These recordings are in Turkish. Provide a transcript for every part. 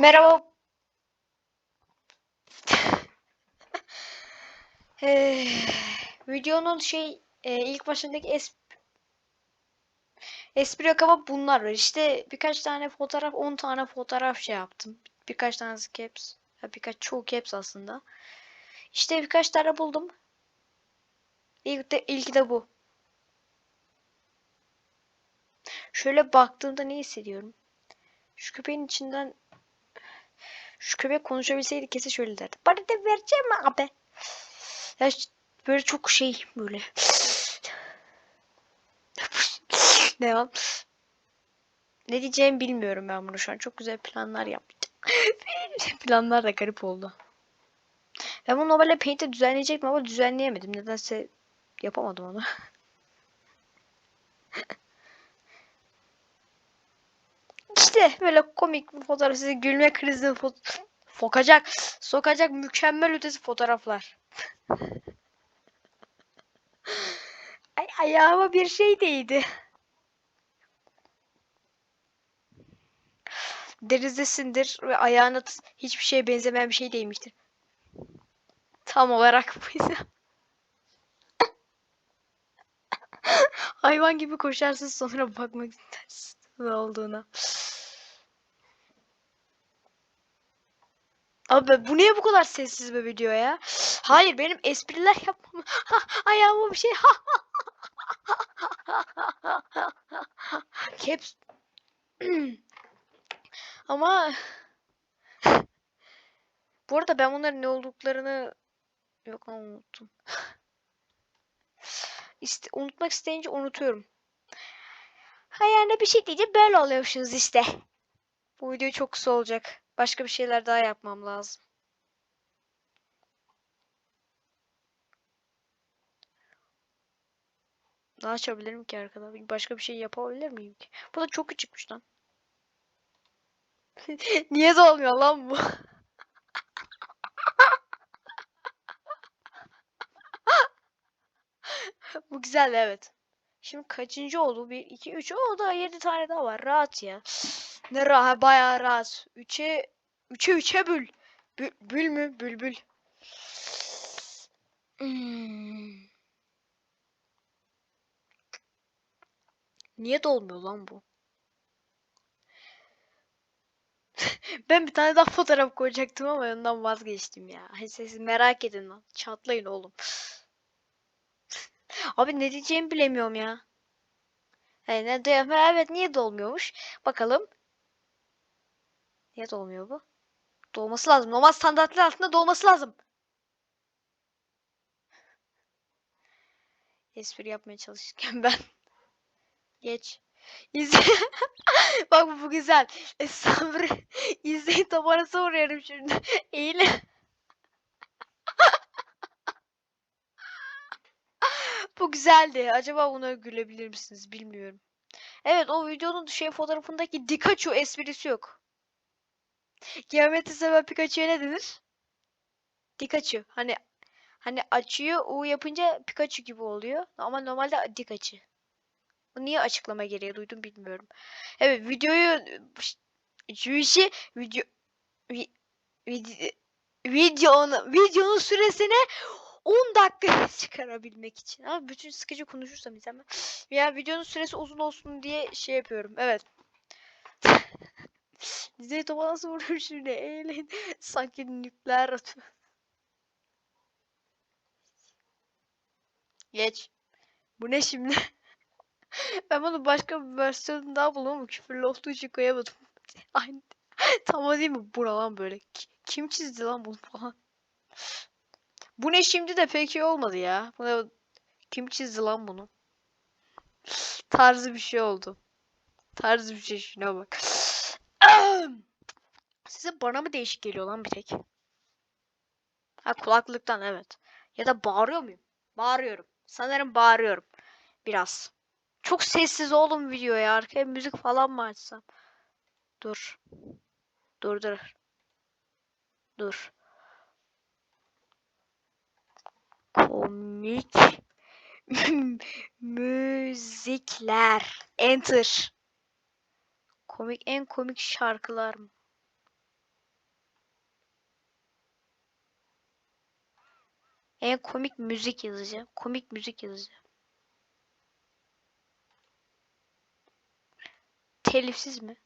Merhaba. Videonun şey ilk başındaki es espri akaba bunlar var. İşte birkaç tane fotoğraf, 10 tane fotoğraf şey yaptım. Birkaç tanesi caps. Ya birkaç çoğu caps aslında. İşte birkaç tane buldum. İlk de ilki de bu. Şöyle baktığımda ne hissediyorum? Şu köpeğin içinden şu köpek konuşabilseydi kesin şöyle derdi. Bana da vereceğim mi abi? Ya böyle çok şey böyle. ya? Ne diyeceğimi bilmiyorum ben bunu şu an. Çok güzel planlar yaptım. planlar da garip oldu. Ben bunu normalde Paint'e düzenleyecektim ama düzenleyemedim. Nedense yapamadım onu. İşte böyle komik bir fotoğraf sizi gülme krizine fo- sokacak sokacak mükemmel ötesi fotoğraflar. Ay ayağıma bir şey değdi. Derizesindir ve ayağına hiçbir şeye benzemeyen bir şey değmiştir. Tam olarak bu yüzden. Hayvan gibi koşarsın sonra bakmak istersin ne olduğuna. Abi bu niye bu kadar sessiz bir video ya? Hayır benim espriler yapmam. Ayağıma bir şey. Caps. Ama bu arada ben bunların ne olduklarını yok ama unuttum. İste, unutmak isteyince unutuyorum. Ha yani bir şey diyeceğim böyle oluyorsunuz işte. Bu video çok kısa olacak. Başka bir şeyler daha yapmam lazım. Ne açabilirim ki arkada? Başka bir şey yapabilir miyim ki? Bu da çok küçükmüş lan. Niye dolmuyor lan bu? bu güzel evet. Şimdi kaçıncı oldu? 1, 2, 3. O da 7 tane daha var. Rahat ya. Ne rahat. Bayağı rahat. 3'e 3'e 3'e bül. Bül, bül mü? Bülbül. Hmm. Niye dolmuyor lan bu? Ben bir tane daha fotoğraf koyacaktım ama ondan vazgeçtim ya. Siz merak edin lan. Çatlayın oğlum. Abi ne diyeceğimi bilemiyorum ya. Hani ne diyorum? Evet niye dolmuyormuş? Bakalım. Niye dolmuyor bu? Dolması lazım. Normal standartlar altında dolması lazım. Espri yapmaya çalışırken ben. Geç. İzle. Bak bu, bu güzel. E, Sabri. İzleyin tabanası vuruyorum şimdi. Eğil. Bu güzeldi. Acaba buna gülebilir misiniz? Bilmiyorum. Evet o videonun şey fotoğrafındaki Pikachu esprisi yok. Geometri seven Pikachu'ya ne denir? Pikachu. Hani hani açıyor U yapınca Pikachu gibi oluyor. Ama normalde Pikachu. Bu niye açıklama gereği duydum bilmiyorum. Evet videoyu işi video vi, vid- videonun videonun süresini 10 dakika çıkarabilmek için. Ama bütün sıkıcı konuşursam izlemem. Ya videonun süresi uzun olsun diye şey yapıyorum. Evet. Dizeyi topa nasıl vuruyorum şimdi? Eğlen. Sanki nükleer atıyor. Geç. Bu ne şimdi? ben bunu başka bir versiyonu daha buldum ama küfürlü olduğu için koyamadım. Aynı. Tam o değil mi? Bura lan böyle. Ki- Kim çizdi lan bunu falan? Bu ne şimdi de pek iyi olmadı ya. Bu ne? Kim çizdi lan bunu? Tarzı bir şey oldu. Tarzı bir şey şuna bak. Size bana mı değişik geliyor lan bir tek? Ha kulaklıktan evet. Ya da bağırıyor muyum? Bağırıyorum. Sanırım bağırıyorum. Biraz. Çok sessiz oğlum video ya. Arkaya müzik falan mı açsam? Dur. Dur dur. Dur. Komik müzikler. Enter. Komik en komik şarkılar mı? En komik müzik yazacağım. Komik müzik yazacağım. Telifsiz mi?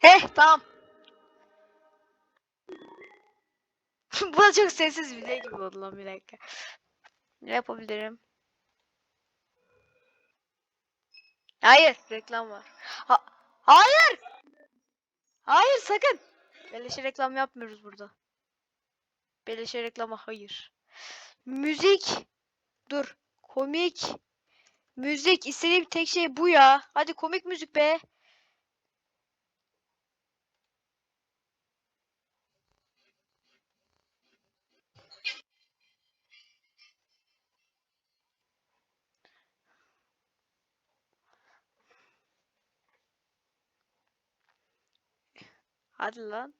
Heh tamam. Bu da çok sessiz bir şey gibi oldu lan bir dakika. Ne yapabilirim? Hayır, reklam var. Ha hayır! Hayır sakın. Beleşe reklam yapmıyoruz burada. Beleşe reklama hayır. Müzik. Dur. Komik. Müzik. İstediğim tek şey bu ya. Hadi komik müzik be. Hadi lan.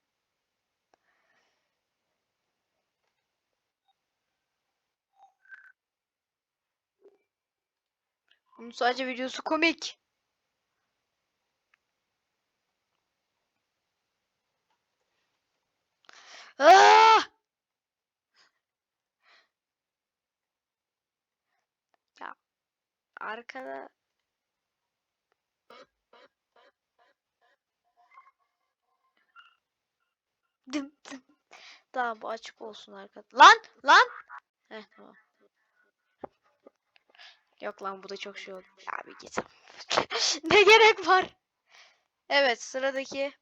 Bunun sadece videosu komik. Ah! Ya arkada dım dım. Tamam bu açık olsun arkada. Lan lan. Heh tamam. Yok lan bu da çok şey oldu. Ya bir git. ne gerek var? Evet sıradaki.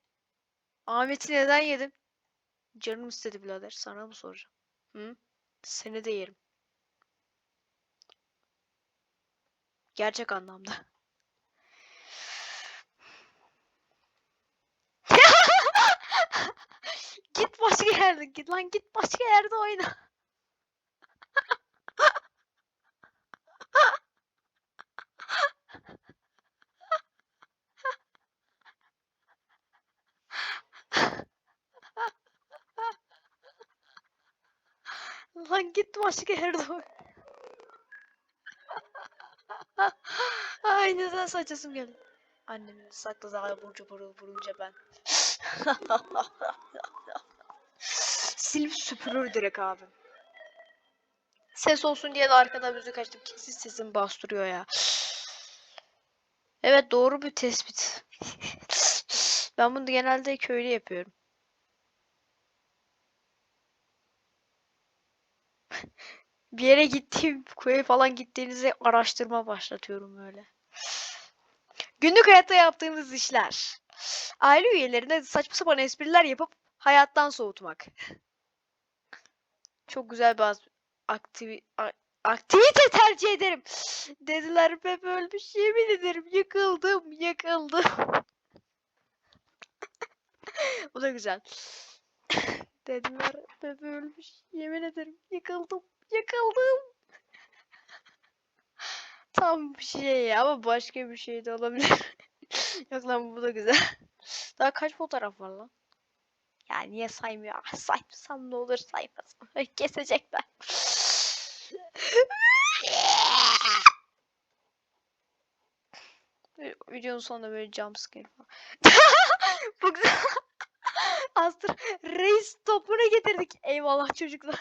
Ahmet'i neden yedim? Canım istedi birader. Sana mı soracağım? Hı? Seni de yerim. Gerçek anlamda. git başka yerde git lan git başka yerde oyna. Lan git başka yerde oyna. Ay neden saçasım geldi. Annemin sakladığı abur cuburu vurunca ben. Silip süpürür direkt abi. Ses olsun diye de arkada müzik açtım. Kesin sesim bastırıyor ya. Evet doğru bir tespit. ben bunu genelde köylü yapıyorum. Bir yere gittiğim, köye falan gittiğinizde araştırma başlatıyorum öyle. Günlük hayatta yaptığımız işler. Aile üyelerine saçma sapan espriler yapıp hayattan soğutmak. Çok güzel az- aktivi aktivite tercih ederim. Dediler Pepe ölmüş yemin ederim yıkıldım yıkıldım. Bu da güzel. Dediler Pepe ölmüş yemin ederim yıkıldım yıkıldım. Tam bir şey ama başka bir şey de olabilir. Yok lan bu da güzel. Daha kaç fotoğraf var lan? Ya niye saymıyor? Ah, Saymasam ne olur saymasam. Ay, Kesecekler. Böyle Videonun sonunda böyle jumpscare falan. bu. Astır reis topunu getirdik. Eyvallah çocuklar.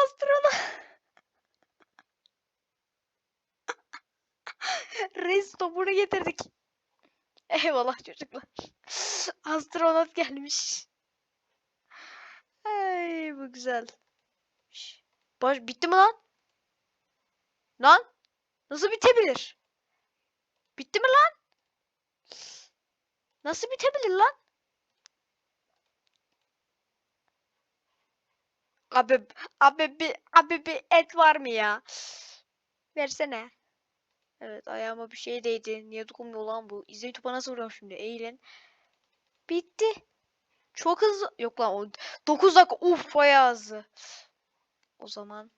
Astronot. Reis topunu getirdik. Eyvallah çocuklar. Astronot gelmiş. Ay bu güzel. Baş, bitti mi lan? Lan? Nasıl bitebilir? Bitti mi lan? Nasıl bitebilir lan? Abi, abi bir, abi bir et var mı ya? Versene. Evet ayağıma bir şey değdi. Niye dokunmuyor lan bu? İzleyin topa nasıl vuruyorum şimdi? Eğilin. Bitti. Çok hızlı. Yok lan o 9 dakika. Uf bayağı hızlı. O zaman